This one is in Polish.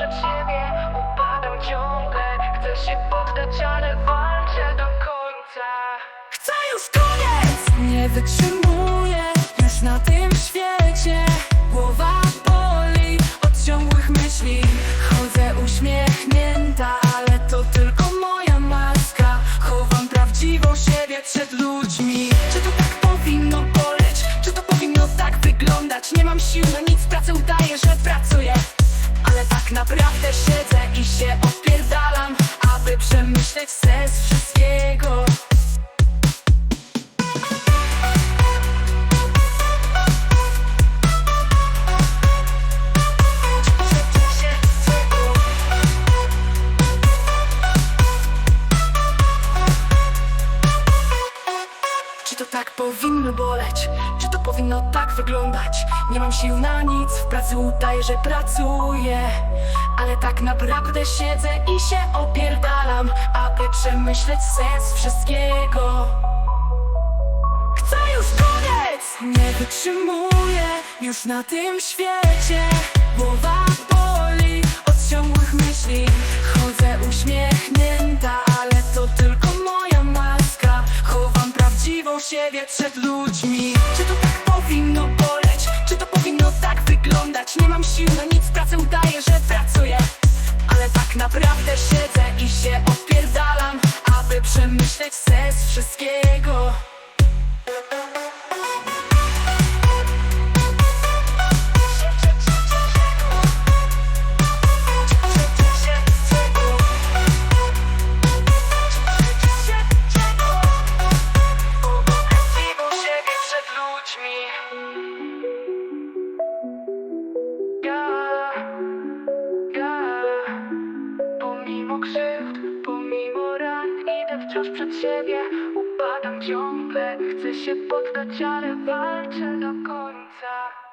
przed siebie Upadam ciągle. Chcę się poddać, ale walczę do końca. Chcę już koniec! Nie wytrzymuję już na tym świecie. Głowa boli od ciągłych myśli. Chodzę uśmiechnięta, ale to tylko moja maska. Chowam prawdziwą siebie przed ludźmi. Czy to tak powinno boleć? Czy to powinno tak wyglądać? Nie mam sił na nic, pracę udaję, że naprawdę siedzę i się odpierdalam Aby przemyśleć sens wszystkiego Czy to tak powinno boleć? Czy powinno tak wyglądać? Nie mam sił na nic, w pracy udaję, że pracuję. Ale tak naprawdę siedzę i się opierdalam Aby przemyśleć sens wszystkiego. Chcę już koniec! Nie wytrzymuję już na tym świecie. Głowa boli od ciągłych myśli. Chodzę uśmiechnięta, ale to tylko moja maska. Chowam prawdziwą siebie przed ludźmi przemyśleć sens wszystkiego wciąż przed siebie Upadam ciągle. Chcę się poddać, ale walczę do końca